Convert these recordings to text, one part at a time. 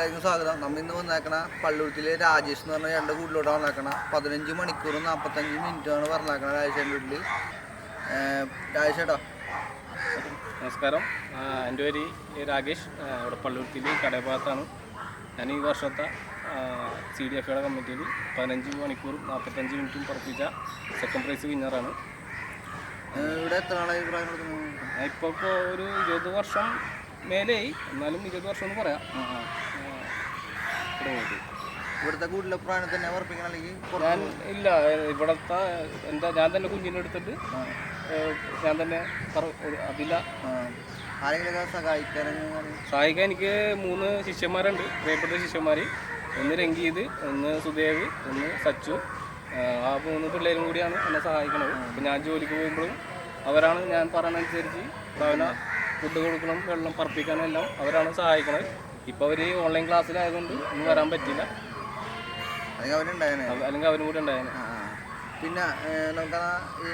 എല്ലാവർക്കും സ്വാഗതം. നമ്മൾ ഇന്ന് വന്നേക്കണ പള്ളുരുത്തിലെ രാജേഷ് എന്ന് പറഞ്ഞ രണ്ട് കൂട്ടിലോട്ട് വന്നേക്കണ. പതിനഞ്ച് മണിക്കൂറും നാൽപ്പത്തഞ്ച് മിനിറ്റുമാണ് പറഞ്ഞേക്കണ രാജേഷേന്റെ വീട്ടിൽ രാജേഷേട്ടോ നമസ്കാരം. എന്റെ പേര് രാകേഷ്. ഇവിടെ പള്ളുരുത്തിയിൽ കടയഭാഗത്താണ് ഞാൻ ഈ വർഷത്തെ സി ഡി എഫ് കമ്മിറ്റിയിൽ പതിനഞ്ച് മണിക്കൂറും നാൽപ്പത്തഞ്ച് മിനിറ്റും പുറപ്പിച്ച സെക്കൻഡ് പ്രൈസ് വിന്നറാണ് ഇവിടെ എത്ര ആളായി ഇപ്പോൾ ഇപ്പോൾ ഒരു ഇരുപത് വർഷം മേലെയായി. എന്നാലും ഇരുപത് വർഷം എന്ന് പറയാം. ഇവിടുത്തെ കൂട്ടിലെ പ്രായം തന്നെ വർപ്പിക്കണം അല്ലെങ്കിൽ ഞാൻ ഇല്ല ഇവിടുത്തെ എന്താ ഞാൻ തന്നെ കുഞ്ഞിനെ എടുത്തിട്ട് ഞാൻ തന്നെ അതില്ല ആ. ആരെങ്കിലുമൊക്കെ സഹായിക്കാനും സഹായിക്കാൻ എനിക്ക് മൂന്ന് ശിഷ്യന്മാരുണ്ട് പ്രിയപ്പെട്ട ശിഷ്യന്മാർ ഒന്ന് രംഗീത് ഒന്ന് സുദേവ് ഒന്ന് സച്ചു. ആ, ആ മൂന്ന് പിള്ളേരും കൂടിയാണ് എന്നെ സഹായിക്കുന്നത് അപ്പം ഞാൻ ജോലിക്ക് പോകുമ്പോഴും അവരാണ് ഞാൻ പറയുന്നതനുസരിച്ച് അവനെ ഫുഡ് കൊടുക്കണം വെള്ളം പറപ്പിക്കാനും എല്ലാം അവരാണ് സഹായിക്കുന്നത് ഇപ്പോൾ അവർ ഓൺലൈൻ ക്ലാസ്സിലായതുകൊണ്ട് ഒന്നും വരാൻ പറ്റില്ല. അല്ലെങ്കിൽ അവരുണ്ടായേനെ അവ- അല്ലെങ്കിൽ അവരും കൂടെ ഉണ്ടായേനെ. പിന്നെ നമുക്ക് ഈ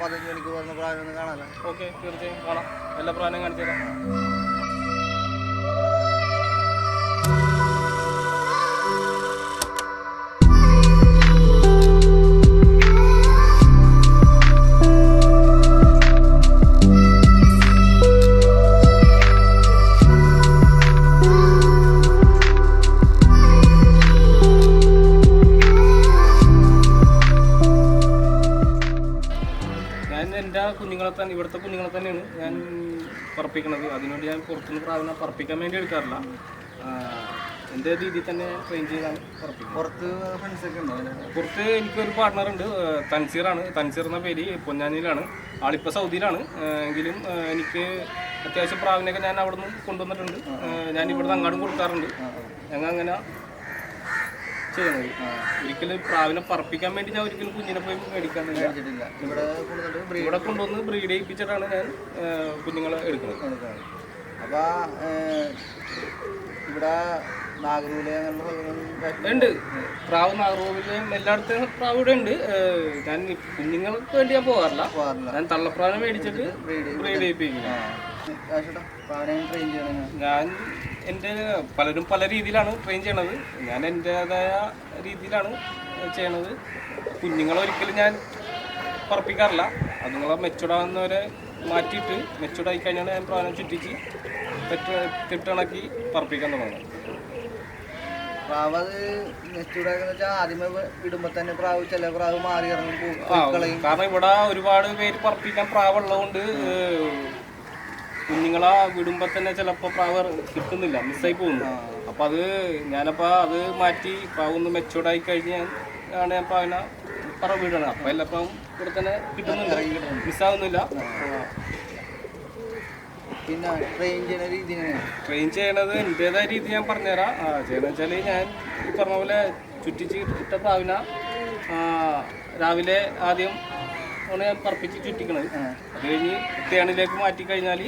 പതിനഞ്ച് മണിക്കൂർ പോകുന്ന പ്രായം ഒന്ന് കാണാമല്ലോ ഓക്കെ തീർച്ചയായും കാണാം. എല്ലാ പ്രായം കാണിച്ചു തരാം തന്നെ ഇവിടുത്തെ കുഞ്ഞുങ്ങളെ തന്നെയാണ് ഞാൻ പറപ്പിക്കുന്നത് അതിനുവേണ്ടി ഞാൻ പുറത്തുനിന്ന് പ്രാവിനെ പറപ്പിക്കാൻ വേണ്ടി എടുക്കാറില്ല. എന്റെ രീതിയിൽ തന്നെ ട്രെയിൻ ചെയ്താണ് പറപ്പിക്കുന്നത്. പുറത്ത് ഫ്രണ്ട്സൊക്കെ ഉണ്ടോ? പുറത്ത് എനിക്കൊരു ആ, തൻസീറാണ് തൻസീർ എന്ന പേര് പൊന്നാനിയിലാണ്. ആളിപ്പോൾ സൗദിയിലാണ്. എങ്കിലും എനിക്ക് അത്യാവശ്യം പ്രാവിനെയൊക്കെ ഞാൻ അവിടെ നിന്ന് കൊണ്ടുവന്നിട്ടുണ്ട് ഞാൻ ഇവിടുന്ന് അങ്ങാടും കൊടുക്കാറുണ്ട്. ഞങ്ങൾ അങ്ങനെ ചെയ്യുന്നത് ഒരിക്കലും പ്രാവിനെ പറപ്പിക്കാൻ വേണ്ടി ഞാൻ ഒരിക്കലും കുഞ്ഞിനെ പോയി മേടിക്കാൻ ഇവിടെ കൊണ്ടുവന്ന് ബ്രീഡ് ചെയ്യിപ്പിച്ചിട്ടാണ് ഞാൻ കുഞ്ഞുങ്ങളെ എടുക്കുന്നത്. അപ്പൊ ഇവിടെ ഉണ്ട്. പ്രാവ് നാഗർകോവിലും എല്ലായിടത്തും പ്രാവ് ഇവിടെ ഉണ്ട്. ഞാൻ കുഞ്ഞുങ്ങൾക്ക് വേണ്ടി ഞാൻ പോകാറില്ല. ഞാൻ തള്ളപ്രാവിനെ മേടിച്ചിട്ട് ബ്രീഡ് ചെയ്യിപ്പിക്കും. ഞാൻ എന്റെ പലരും പല രീതിയിലാണ് ട്രെയിൻ ചെയ്യണത്. ഞാൻ എന്റേതായ രീതിയിലാണ് ചെയ്യണത്. കുഞ്ഞുങ്ങളെ ഒരിക്കലും ഞാൻ പറപ്പിക്കാറില്ല. അതുങ്ങളെ മെച്ചുടാവുന്നവരെ മാറ്റിയിട്ട് മെച്ചുടായി കഴിഞ്ഞാൽ ഞാൻ പ്രാണം ചുറ്റിച്ച് തെറ്റ് തെട്ടിണക്കി പറപ്പിക്കാൻ തുടങ്ങുന്നത്. പ്രാവ് അത് നെച്ചൂടാക്കുന്ന വെച്ചാൽ ആദ്യമേ ഇടുമ്പോൾ തന്നെ പ്രാവ് ചില പ്രാവ് മാറി ഇറങ്ങി കാരണം ഇവിടെ ഒരുപാട് പേര് പറപ്പിക്കാൻ പ്രാവുള്ളതുകൊണ്ട് കുഞ്ഞുങ്ങളെ വിടുമ്പോൾ തന്നെ ചിലപ്പോൾ പ്രാവ് കിട്ടുന്നില്ല മിസ്സായി പോകുന്നു. അപ്പം അത് ഞാനപ്പോൾ അത് മാറ്റി പ്രാവ് ഒന്ന് മെച്ചൂർഡായി കഴിഞ്ഞാൽ ആണ് ഞാൻ പ്രാവിനെ പറ വീടാണ് അപ്പം എല്ലാ പ്രാവും ഇവിടെ തന്നെ കിട്ടുന്നുണ്ട്. മിസ്സാവുന്നില്ല പിന്നെ ട്രെയിൻ ചെയ്യുന്ന രീതി ട്രെയിൻ ചെയ്യണത് എന്റെതായ രീതി ഞാൻ പറഞ്ഞുതരാം. ചെയ്യണമെന്ന് വെച്ചാൽ ഞാൻ ഈ പറഞ്ഞ പോലെ ചുറ്റിച്ച് ഇട്ട പ്രാവിന രാവിലെ ആദ്യം ഞാൻ പറപ്പിച്ച് ചുറ്റിക്കണത്. അത് കഴിഞ്ഞ് തേണിലേക്ക് മാറ്റി കഴിഞ്ഞാൽ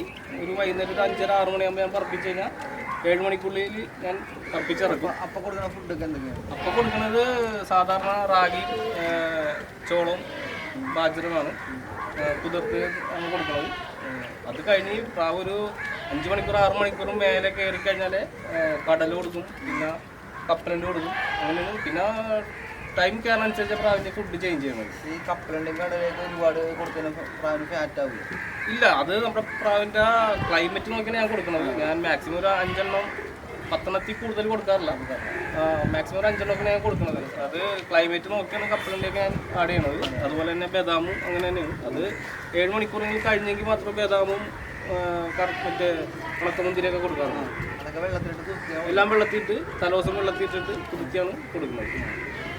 ഒരു വൈകുന്നേരം ഒരു അഞ്ചര ആറ് മണിയാകുമ്പോൾ ഞാൻ പറപ്പിച്ച് കഴിഞ്ഞാൽ ഏഴ് മണിക്കുള്ളിൽ ഞാൻ പറപ്പിച്ചിറക്കും. അപ്പം കൊടുക്കുന്ന ഫുഡൊക്കെ എന്തൊക്കെയാണ് അപ്പം കൊടുക്കുന്നത് സാധാരണ റാഗി ചോളം ബാജറുമാണ് കുതിർത്ത് ആണ് കൊടുക്കുന്നത് അത് കഴിഞ്ഞ് പ്രാവ് ഒരു അഞ്ച് മണിക്കൂർ ആറ് മണിക്കൂറും മേലെ കയറി കഴിഞ്ഞാൽ കടൽ കൊടുക്കും പിന്നെ കപ്പലന്റെ കൊടുക്കും. അങ്ങനെ പിന്നെ ടൈം കയറുന്നതനുസരിച്ച് പ്രാവിന്റെ ഫുഡ് ചേഞ്ച് ചെയ്യണത് ഈ കപ്പലുണ്ടെങ്കിൽ കടലേക്ക് ഒരുപാട് കൊടുക്കുന്ന പ്രാവിന് ഫാറ്റ് ആവില്ല ഇല്ല അത് നമ്മുടെ പ്രാവിന്റെ ക്ലൈമറ്റ് നോക്കിയാണ് ഞാൻ കൊടുക്കുന്നത്. ഞാൻ മാക്സിമം ഒരു അഞ്ചെണ്ണം പത്തെണ്ണത്തിൽ കൂടുതൽ കൊടുക്കാറില്ല. മാക്സിമം ഒരു അഞ്ചെണ്ണമൊക്കെ ഞാൻ കൊടുക്കുന്നത്. അത് ക്ലൈമറ്റ് നോക്കിയാണ് കപ്പലിന്റെയൊക്കെ ഞാൻ ആഡ് ചെയ്യണത്. അതുപോലെ തന്നെ ബദാമും അങ്ങനെ തന്നെയാണ്. അത് ഏഴ് മണിക്കൂറെങ്കിലും കഴിഞ്ഞെങ്കിൽ മാത്രം ബദാമും മറ്റേ ഉണക്കമുന്തിരിയൊക്കെ കൊടുക്കാറുണ്ട് എല്ലാം വെള്ളത്തിയിട്ട് തലോസം വെള്ളത്തിയിട്ടിട്ട് കുതിച്ചാണ് കൊടുക്കുന്നത്.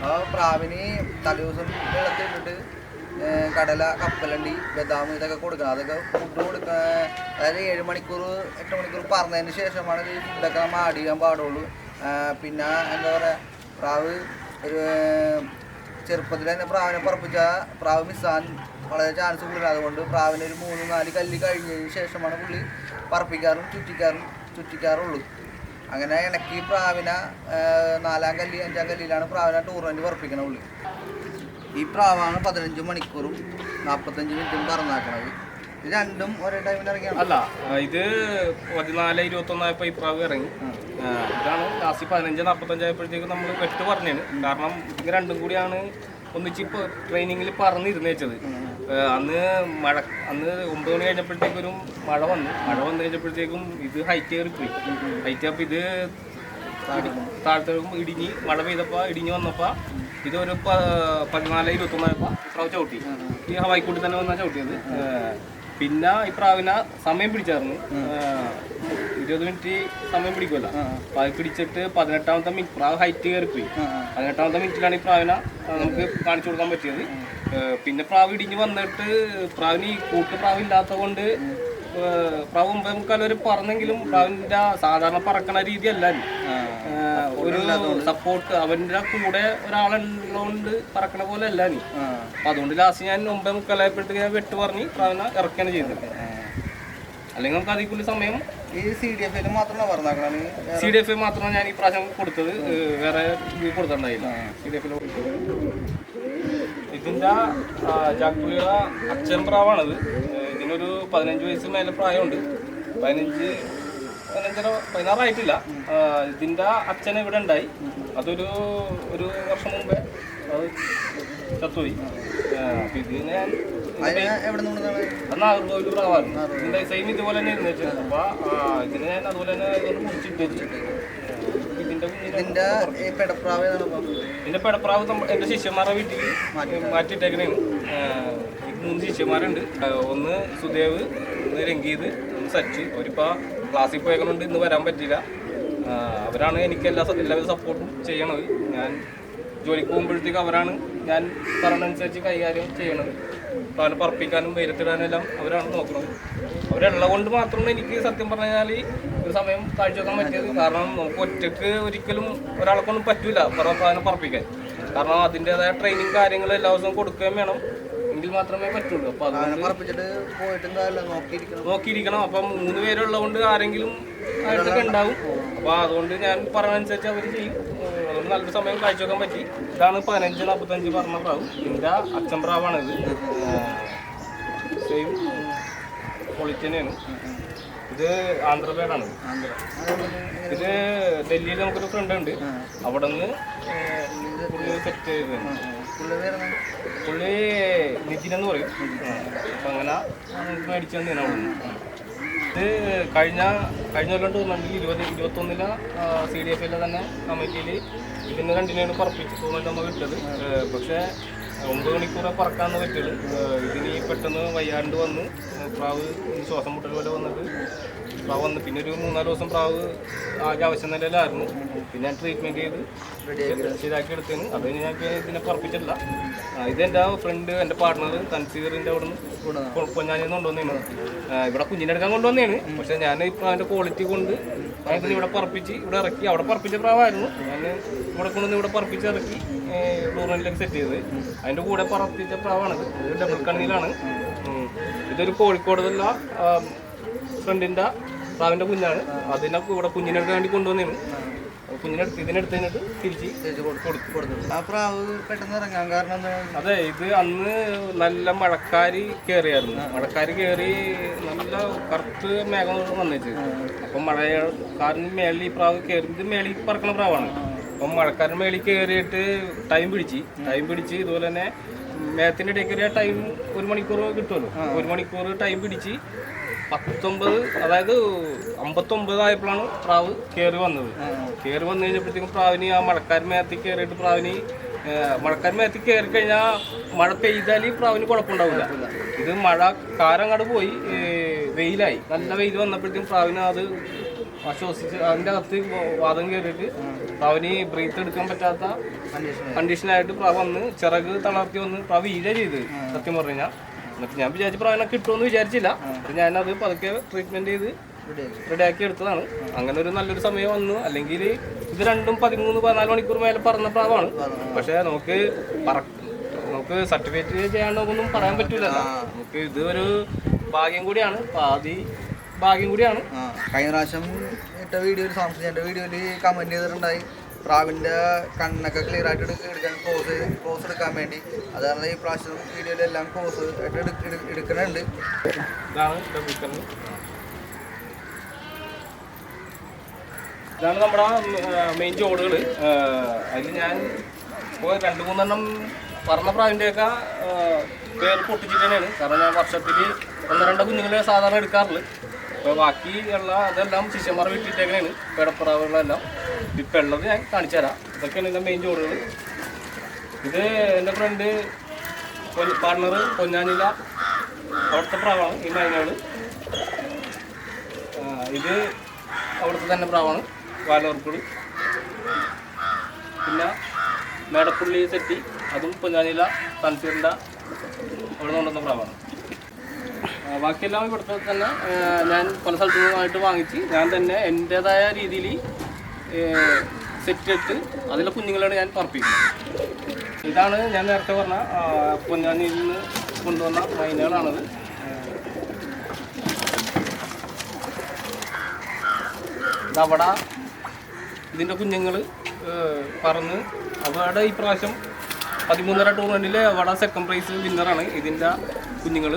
ആ പ്രാവിന് തലേദിവസം വെള്ളത്തിൽ ഇട്ടിട്ട് കടല കപ്പലണ്ടി ബദാം ഇതൊക്കെ കൊടുക്കണം. അതൊക്കെ ഫുഡ് കൊടുക്കുക അതായത് ഏഴ് മണിക്കൂർ എട്ട് മണിക്കൂർ പറഞ്ഞതിന് ശേഷമാണ് ഈ ഫുഡൊക്കെ നമ്മൾ ആഡ് ചെയ്യാൻ പാടുള്ളൂ. പിന്നെ എന്താ പറയുക പ്രാവ് ഒരു ചെറുപ്പത്തിൽ തന്നെ പ്രാവിനെ പറപ്പിച്ചാൽ പ്രാവ് മിസ്സാൻ വളരെ ചാൻസ് കൂടുതലാണ് അതുകൊണ്ട് പ്രാവിനെ ഒരു മൂന്ന് നാല് കല്ല് കഴിഞ്ഞതിന് ശേഷമാണ് പുള്ളി പറപ്പിക്കാറും ചുറ്റിക്കാറും ചുറ്റിക്കാറുള്ളൂ. അങ്ങനെ ഇണക്കി പ്രാവിന നാലാം കല്ലി അഞ്ചാം കല്ലിയിലാണ് പ്രാവിന ടൂർണമെന്റ് പറപ്പിക്കണ പുള്ളി ഈ പ്രാവാണ് പതിനഞ്ച് മണിക്കൂറും നാൽപ്പത്തഞ്ച് മിനിറ്റും പറന്നാക്കണത് ഇത് രണ്ടും ഒരേ ടൈമിൽ ഇറങ്ങിയാണ്? അല്ല ഇത് പതിനാല് ഇരുപത്തൊന്നായപ്പോൾ ഈ പ്രാവ് ഇറങ്ങി. ഇതാണ് ലാസ്റ്റ് പതിനഞ്ച് നാൽപ്പത്തഞ്ചായപ്പോഴത്തേക്ക് നമ്മൾ വെട്ട് പറഞ്ഞാണ് കാരണം ഇത് രണ്ടും കൂടിയാണ് ഒന്നിച്ച് ഇപ്പോൾ ട്രെയിനിങ്ങിൽ പറഞ്ഞിരുന്നു വെച്ചത്. അന്ന് മഴ അന്ന് ഒമ്പത് മണി കഴിഞ്ഞപ്പോഴത്തേക്കൊരു മഴ വന്നു. മഴ വന്നു കഴിഞ്ഞപ്പോഴത്തേക്കും ഇത് ഹൈറ്റ് കയറിപ്പോയി. ഹൈറ്റ് അപ്പം ഇത് താഴത്തേക്കും ഇടിഞ്ഞ് മഴ പെയ്തപ്പോൾ ഇടിഞ്ഞ് വന്നപ്പോൾ ഇതൊരു പതിനാല് ഇരുപത്തൊന്നായപ്പോൾ പ്രാവ് ചവിട്ടി. ഈ ഹവായിക്കൂട്ടി തന്നെ വന്നാ ചവിട്ടിയത്. പിന്നെ ഈ പ്രാവിനെ സമയം പിടിച്ചായിരുന്നു. ഇരുപത് മിനിറ്റ് സമയം പിടിക്കുമല്ലോ അപ്പൊ അത് പിടിച്ചിട്ട് പതിനെട്ടാമത്തെ മിനിറ്റ് പ്രാവ് ഹൈറ്റ് കയറിപ്പോയി. പതിനെട്ടാമത്തെ മിനിറ്റിലാണ് ഈ പ്രാവിന നമുക്ക് കാണിച്ചു കൊടുക്കാൻ പറ്റിയത്. പിന്നെ പ്രാവ് ഇടിഞ്ഞ് വന്നിട്ട് പ്രാവിന് ഈ കൂട്ട് പ്രാവ് ഇല്ലാത്തത് കൊണ്ട് പ്രാവ് ഒമ്പത് മുക്കാൽ വരെ പറന്നെങ്കിലും പ്രാവിന്റെ സാധാരണ പറക്കണ രീതി അല്ല ഇത്. ഏഹ് ഒരു സപ്പോർട്ട് അവന്റെ കൂടെ ഒരാളുള്ളതുകൊണ്ട് പറക്കണ പോലെ അല്ല നീ. അപ്പൊ അതുകൊണ്ട് ലാസ്റ്റ് ഞാൻ ഒമ്പത് മുക്കാലായപ്പോഴത്തേക്ക് ഞാൻ വെട്ട് പറഞ്ഞ് പ്രാവന ഇറക്കുകയാണ് ചെയ്തത്. അല്ലെങ്കിൽ നമുക്ക് അതിക്കുള്ള സമയം ഈ സി ഡി എഫ് മാത്രമാണ് സി ഡി എഫ് മാത്രമാണ് ഞാൻ ഈ പ്രാവശ്യം കൊടുത്തത്. വേറെ കൊടുത്തിട്ടുണ്ടായില്ല. സി ഡി എഫിൽ ഇതിന്റെ ജാക്കുളിയുടെ അച്ഛൻ പ്രാവാണത്. ഇതിനൊരു പതിനഞ്ച് വയസ്സ് മേലെ പ്രായമുണ്ട്. പതിനഞ്ച് പതിനഞ്ചര പതിനാറായിട്ടില്ല. ഇതിന്റെ അച്ഛൻ ഇവിടെ ഉണ്ടായി. അതൊരു ഒരു വർഷം മുമ്പേ അത് ചത്തുപോയി. അപ്പൊ ഇത് ഞാൻ നാഗർകോവിൽ പ്രാവായിരുന്നു സെയിം ഇതുപോലെ തന്നെ ഇരുന്ന് വെച്ചത്. അപ്പൊ ആ, ഇതിന് ഞാൻ അതുപോലെ തന്നെ ഇതൊന്ന് മുറിച്ചിട്ട് വെച്ച്. പെടപ്രാവ് എന്റെ ശിഷ്യന്മാരുടെ വീട്ടിൽ മാറ്റിയിട്ടേക്കണേണ് ഈ മൂന്ന് ശിഷ്യന്മാരുണ്ട്. ഒന്ന് സുദേവ് ഒന്ന് രംഗീത് ഒന്ന് സച്ചു അവരിപ്പോ ക്ലാസ്സിൽ പോയതുകൊണ്ട് ഇന്ന് വരാൻ പറ്റില്ല അവരാണ് എനിക്ക് എല്ലാ എല്ലാവരും സപ്പോർട്ടും ചെയ്യണത്. ഞാൻ ജോലിക്ക് പോകുമ്പോഴത്തേക്ക് അവരാണ് ഞാൻ പറഞ്ഞനുസരിച്ച് കൈകാര്യം ചെയ്യണത്. പാൽ പറപ്പിക്കാനും വെയിലത്തിടാനും എല്ലാം അവരാണ് നോക്കുന്നത് അവരുള്ള കൊണ്ട് മാത്രമാണ് എനിക്ക് സത്യം പറഞ്ഞു കഴിഞ്ഞാൽ ഒരു സമയം കാഴ്ചവെക്കാൻ പറ്റിയത്. കാരണം നമുക്ക് ഒറ്റയ്ക്ക് ഒരിക്കലും ഒരാളെ കൊണ്ടും പറ്റില്ല പറ- പറപ്പിക്കാൻ. കാരണം അതിന്റെതായ ട്രെയിനിങ് കാര്യങ്ങൾ എല്ലാ ദിവസവും കൊടുക്കുകയും വേണം. എങ്കിൽ മാത്രമേ പറ്റുള്ളൂ. അപ്പൊ നോക്കിയിരിക്കണം. അപ്പം മൂന്ന് പേരുള്ളതുകൊണ്ട് ആരെങ്കിലും ആയിട്ടൊക്കെ ഉണ്ടാവും. അപ്പൊ അതുകൊണ്ട് ഞാൻ പറഞ്ഞനുസരിച്ച് അവർ ചെയ്യും. അതുകൊണ്ട് നല്ലൊരു സമയം കാഴ്ചവെക്കാൻ പറ്റി. ഇതാണ് പതിനഞ്ച് നാൽപ്പത്തഞ്ച് പറഞ്ഞ പ്രാവ്. ഇതിന്റെ അച്ഛൻ പ്രാവാണിത് സെയിം ക്വാളിറ്റി തന്നെയാണ്. ഇത് ആന്ധ്രപേടാണ് ഇത് ഡൽഹിയിൽ നമുക്കൊരു ഫ്രണ്ട് ഉണ്ട്. അവിടെ നിന്ന് പുള്ളി സെറ്റ് ചെയ്തതാണ്. പുള്ളി എന്ന് പറയും. അപ്പം അങ്ങനെ നമുക്ക് മേടിച്ചു തന്നെയാണ് ഇത് കഴിഞ്ഞ കഴിഞ്ഞ കൊല്ലം ടൂർണമെന്റിൽ ഇരുപത് ഇരുപത്തൊന്നില സി ഡി എഫിലെ തന്നെ കമ്മിറ്റിയിൽ ഇതിന് രണ്ടിനെയാണ് പറപ്പിച്ച് ടൂർണമെന്റ് വിട്ടത്. ഏഹ് പക്ഷേ ഒമ്പത് മണിക്കൂറെ പറക്കാന്ന് പറ്റുള്ളൂ ഇതിന് പെട്ടെന്ന് വയ്യാണ്ട് വന്നു. പ്രാവ് ഈ ശ്വാസം മുട്ടൽ പോലെ വന്നിട്ട് പ്രാവ് വന്ന് പിന്നെ ഒരു മൂന്നാൽ ദിവസം പ്രാവ് ആകെ ആവശ്യ നിലയിലായിരുന്നു. പിന്നെ ഞാൻ ട്രീറ്റ്മെന്റ് ചെയ്ത് ശരിയാക്കി എടുത്തേന്. അത് ഞാൻ ഇതിനെ പറപ്പിച്ചിട്ടില്ല. ആ, ഇതെന്റെ ഫ്രണ്ട് എന്റെ പാർട്ട്ണർ തൻസീറിന്റെ അവിടെ നിന്ന് പൊന്നാനിന്ന് കൊണ്ടുവന്നേന്. ആ, ഇവിടെ കുഞ്ഞിനെടുക്കാൻ കൊണ്ടുവന്നതാണ് പക്ഷെ ഞാൻ ഇപ്പം അതിന്റെ ക്വാളിറ്റി കൊണ്ട് ഞാൻ ഇതിനെ ഇവിടെ പറപ്പിച്ച് ഇവിടെ ഇറക്കി. അവിടെ പറപ്പിച്ച പ്രാവായിരുന്നു. ഞാൻ ഇവിടെ കൊണ്ടുവന്ന് ഇവിടെ പറപ്പിച്ച് ഇറക്കി ടൂർണമെന്റിലേക്ക് സെറ്റ് ചെയ്ത് അതിന്റെ കൂടെ പറപ്പിച്ച പ്രാവാണിത്. ഇത് ഡബിൾ കണ്ണിയിലാണ്. ഇതൊരു കോഴിക്കോടുള്ള ഫ്രണ്ടിന്റെ പ്രാവിന്റെ കുഞ്ഞാണ്. അതിനെ ഇവിടെ കുഞ്ഞിനെടുക്കാൻ വേണ്ടി കൊണ്ടുവന്നേന് കുഞ്ഞിനെടുത്ത് ഇതിനെടുത്ത് കഴിഞ്ഞിട്ട് തിരിച്ച് ആ പ്രാവ് പെട്ടെന്ന് ഇറങ്ങാൻ കാരണം എന്താണ് അതെ ഇത് അന്ന് നല്ല മഴക്കാരി കയറിയായിരുന്നു മഴക്കാരി കയറി നല്ല കറുത്ത് മേഘം വന്നിട്ട് അപ്പം മഴക്കാരന് മേളിൽ ഈ പ്രാവ് കയറി ഇത് മേളിൽ പറക്കണ പ്രാവാണ്. അപ്പം മഴക്കാരൻ മേളിൽ കയറിയിട്ട് ടൈം പിടിച്ച് ടൈം പിടിച്ച് ഇതുപോലെ തന്നെ മേഘത്തിന്റെ ഇടയ്ക്ക് ടൈം ഒരു മണിക്കൂർ കിട്ടുമല്ലോ. ഒരു മണിക്കൂർ ടൈം പിടിച്ച് പത്തൊമ്പത് അതായത് അമ്പത്തൊമ്പതായപ്പോഴാണ് പ്രാവ് കയറി വന്നത്. കയറി വന്നു കഴിഞ്ഞപ്പോഴത്തേക്കും പ്രാവിന് ആ മഴക്കാരൻ മേത്തി കയറിയിട്ട് പ്രാവിന് മഴക്കാരൻ മേത്തി കയറി കഴിഞ്ഞാൽ മഴ പെയ്താൽ ഈ പ്രാവിന് കുഴപ്പമുണ്ടാവില്ല. ഇത് മഴ കാരങ്ങാട് പോയി വെയിലായി. നല്ല വെയിൽ വന്നപ്പോഴത്തേക്കും പ്രാവിന് അത് ശ്വസിച്ച് അതിന്റെ അകത്ത് വാദം കയറിയിട്ട് പ്രാവിന് ബ്രീത്ത് എടുക്കാൻ പറ്റാത്ത കണ്ടീഷനായിട്ട് പ്രാവ് വന്ന് ചിറക് തളർത്തി വന്ന് പ്രാവ് വീഴ ചെയ്ത് സത്യം പറഞ്ഞു കഴിഞ്ഞാൽ എന്നിട്ട് ഞാൻ വിചാരിച്ച പ്രായം കിട്ടുമെന്ന് വിചാരിച്ചില്ല. ഞാൻ അത് പതുക്കെ ട്രീറ്റ്മെന്റ് ചെയ്ത് റെഡിയാക്കി. എടുത്തതാണ് അങ്ങനെ ഒരു നല്ലൊരു സമയം വന്നു. അല്ലെങ്കിൽ ഇത് രണ്ടും പതിമൂന്ന് പതിനാല് മണിക്കൂർ മേലെ പറന്ന പ്രാവാണ്. പക്ഷേ നമുക്ക് നമുക്ക് സർട്ടിഫിക്കറ്റ് ചെയ്യാണ്ടൊന്നും പറയാൻ പറ്റില്ല നമുക്ക് ഇത് ഒരു ഭാഗ്യം കൂടിയാണ്. പാതി ഭാഗ്യം കൂടിയാണ്. കഴിഞ്ഞ പ്രാവശ്യം ഇട്ട വീഡിയോയിൽ സാംസങ് വീഡിയോയിൽ കമന്റ് ചെയ്തിട്ടുണ്ടായി. പ്രാവിന്റെ കണ്ണൊക്കെ ക്ലിയർ ആയിട്ട് എടുക്ക- എടുക്കാൻ ക്ലോസ് ക്ലോസ് എടുക്കാൻ വേണ്ടി. അത് കാരണം ഈ പ്രാവശ്യം വീഡിയോയിലെല്ലാം ക്ലോസ് ആയിട്ട് എടുക്ക- എടുക്ക- എടുക്കുന്നുണ്ട് ഇതാണ് ഡബിൾ കണ്ണ് ഇതാണ് നമ്മുടെ മെയിൻ ചോടുകൾ അതിൽ ഞാൻ ഇപ്പോൾ രണ്ട് മൂന്നെണ്ണം പറഞ്ഞ പ്രാവിന്റെയൊക്കെ പേര് പൊട്ടിച്ചിട്ട് തന്നെയാണ്. കാരണം ഞാൻ വർഷത്തിൽ ഒന്ന് രണ്ട് കുഞ്ഞുങ്ങളെ സാധാരണ എടുക്കാറുള്ളു. അപ്പോൾ ബാക്കി ഉള്ള അതെല്ലാം ശിഷ്യന്മാർ വിട്ടിട്ടേക്കണേണ്. പേടപ്പുറാവുകളെല്ലാം. ഇപ്പം ഉള്ളത് ഞാൻ കാണിച്ചു തരാം ഇതൊക്കെയാണ് ഇതിന്റെ മെയിൻ ജോഡുകൾ ഇത് എന്റെ ഫ്രണ്ട് പാർട്ണർ പൊന്നാനില. അവിടുത്തെ പ്രാവാണ് ഈ മൈനകൾ ഇത് അവിടുത്തെ തന്നെ പ്രാവാണ് വാലോർക്കുട്. പിന്നെ മേടപ്പുള്ളി തെറ്റി അതും പൊന്നാനില തൻസീറിന്റെ അവിടെ നിന്ന് കൊണ്ടുവന്ന പ്രാവാണ്. ബാക്കിയെല്ലാം ഇവിടുത്തെ തന്നെ ഞാൻ പല സ്ഥലത്തു നിന്നായിട്ട് വാങ്ങിച്ച് ഞാൻ തന്നെ എന്റെതായ രീതിയിൽ സെറ്റ് ഇട്ട് അതിലെ കുഞ്ഞുങ്ങളാണ് ഞാൻ പറപ്പിക്കുന്നത്. ഇതാണ് ഞാൻ നേരത്തെ പറഞ്ഞ പൊന്നാനിയിൽ നിന്ന് കൊണ്ടുവന്ന മൈനകളാണത്. ഇതവിടെ ഇതിന്റെ കുഞ്ഞുങ്ങൾ പറന്ന് അവിടെ ഈ പ്രാവശ്യം പതിമൂന്നര ടൂർണമെന്റിൽ അവിടെ സെക്കൻഡ് പ്രൈസ് വിന്നറാണ് ഇതിന്റെ കുഞ്ഞുങ്ങൾ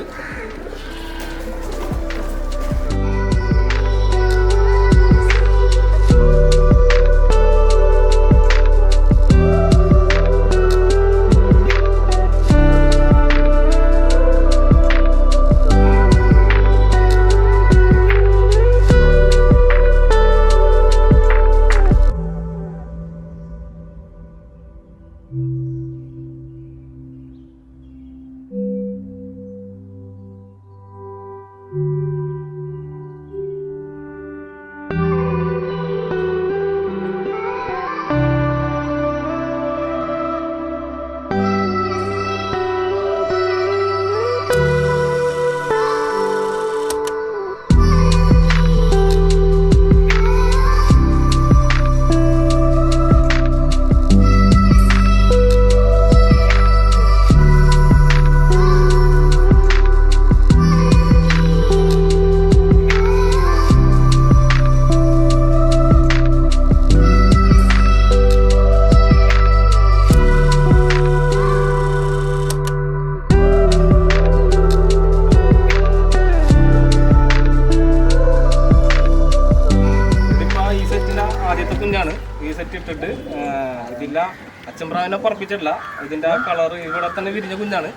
പറപ്പിച്ചിട്ടില്ല ഇതിന്റെ കളർ ഇവിടെ തന്നെ വിരിഞ്ഞ കുഞ്ഞാണ്.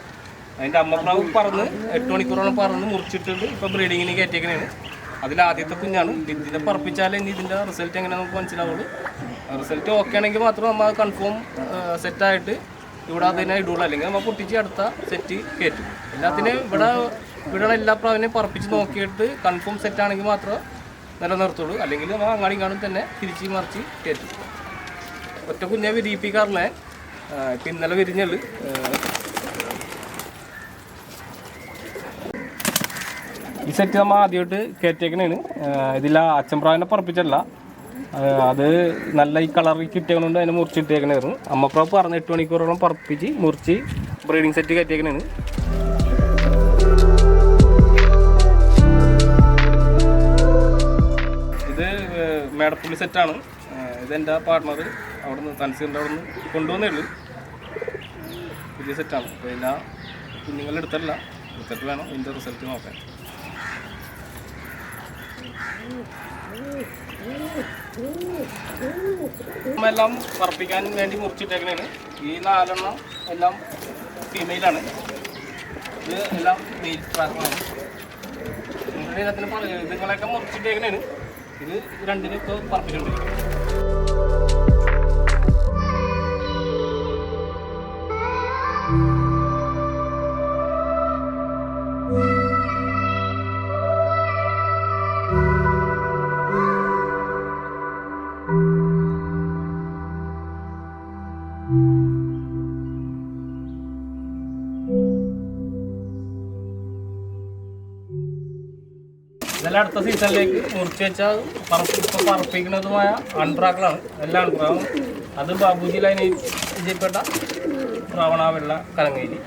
അതിന്റെ അമ്മപ്രാവ് പറന്ന് എട്ട് മണിക്കൂറോളം പറന്ന് മുറിച്ചിട്ടുണ്ട്. ഇപ്പൊ ബ്രീഡിങ്ങിന് കയറ്റിയേക്കണേണ്. അതിൽ ആദ്യത്തെ കുഞ്ഞാണ്. ഇതിനെ പറപ്പിച്ചാലേ ഇനി ഇതിന്റെ റിസൾട്ട് എങ്ങനെ നമുക്ക് മനസ്സിലാവുള്ളൂ. റിസൾട്ട് ഓക്കെ ആണെങ്കിൽ മാത്രം നമ്മൾ കൺഫേം സെറ്റായിട്ട് ഇവിടെ അതിനെ ഇടുള്ളൂ. അല്ലെങ്കിൽ നമ്മൾ പൊട്ടിച്ച് അടുത്ത സെറ്റ് കയറ്റും. എല്ലാത്തിനെയും ഇവിടെ ഇവിടെയുള്ള എല്ലാ പ്രാവിനെയും പറപ്പിച്ച് നോക്കിയിട്ട് കൺഫേം സെറ്റ് ആണെങ്കിൽ മാത്രം നിലനിർത്തുള്ളൂ. അല്ലെങ്കിൽ നമ്മൾ അങ്ങാടി കാണും തന്നെ തിരിച്ച് മറിച്ച് കയറ്റും. ഒറ്റ കുഞ്ഞെ വിരിയിപ്പിക്കാറില്ല. ഇപ്പം ഇന്നലെ വിരിഞ്ഞുള്ളു ഈ സെറ്റ് നമ്മൾ ആദ്യമായിട്ട് കയറ്റേക്കണേണ് ഇതിൽ അച്ഛൻപ്രാവിനെ പറപ്പിച്ചല്ല അത് നല്ല ഈ കളർ കിട്ടിയതുകൊണ്ട് അതിനെ മുറിച്ചിട്ടേക്കണായിരുന്നു അമ്മപ്രാവ് പറഞ്ഞ എട്ട് മണിക്കൂറോളം പറപ്പിച്ച് മുറിച്ച് ബ്രീഡിങ് സെറ്റ് കയറ്റിയേക്കണേണ്. ഇത് മേടപ്പുള്ളി സെറ്റാണ് ഇതെന്റെ പാർട്ട്ണർ അവിടെ നിന്ന് തൻസീറിന്റെ അവിടെ നിന്ന് കൊണ്ടുവന്നേ ഉള്ളൂ. പുതിയ സെറ്റാണ് അപ്പോൾ എല്ലാ കുഞ്ഞുങ്ങൾ എടുത്തല്ല. എടുത്തിട്ട് വേണം ഇതിന്റെ റിസൾട്ട് നോക്കാൻ. എല്ലാം പറപ്പിക്കാൻ വേണ്ടി മുറിച്ചിട്ടേക്കണേണ്. ഈ നാലെണ്ണം എല്ലാം ഫീമെയിലാണ് ഇത് എല്ലാം മെയിൽ ട്രാക്കാണ് ഇതിനകത്തിന് ഇതുങ്ങളെയൊക്കെ മുറിച്ചിട്ടേക്കണേണ്. ഇത് രണ്ടിനും ഇപ്പോൾ പറപ്പിച്ചുകൊണ്ടിരിക്കും ഇതെല്ലാം അടുത്ത സീസണിലേക്ക് മുറിച്ച് വെച്ചാൽ പറപ്പ് ഇപ്പോൾ പറപ്പിക്കുന്നതുമായ അൺട്രാക്കളാണ്. എല്ലാ അൺട്രാവും. അത് ബാബുജി ലൈനിൽ വിജയപ്പെട്ട ശ്രാവണ വെള്ള കലങ്ങേരി.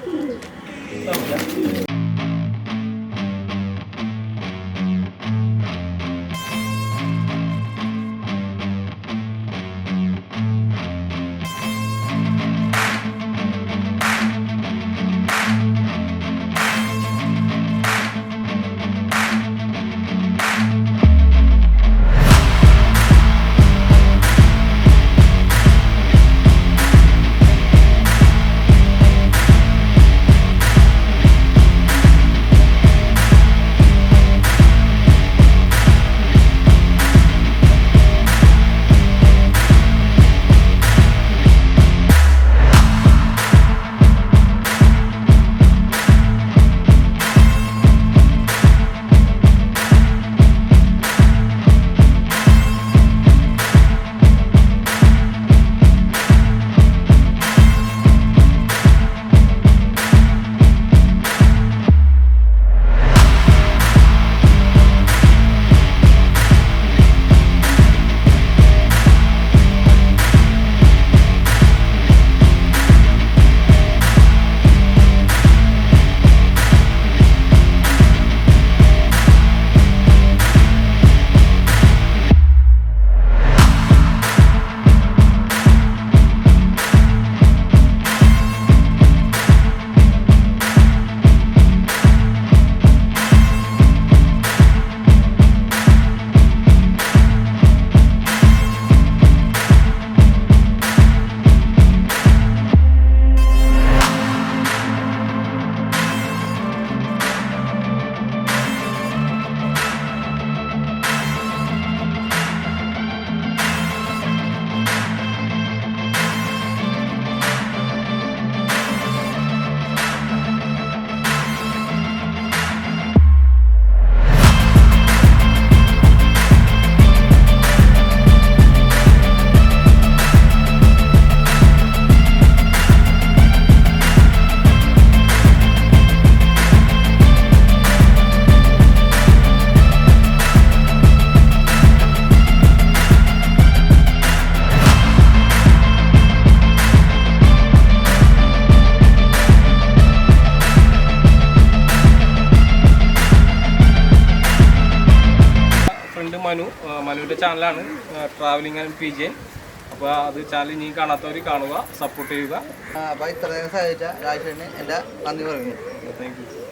ചാനലാണ് ട്രാവലിംഗ് ആൻഡ് പി ജെ അപ്പോൾ അത് ചാനൽ ഇനി കാണാത്തവർ കാണുക സപ്പോർട്ട് ചെയ്യുക. അപ്പോൾ ഇത്ര നേരം സഹായിച്ച രാജേഷിന് എന്റെ നന്ദി പറയുന്നു. Thank you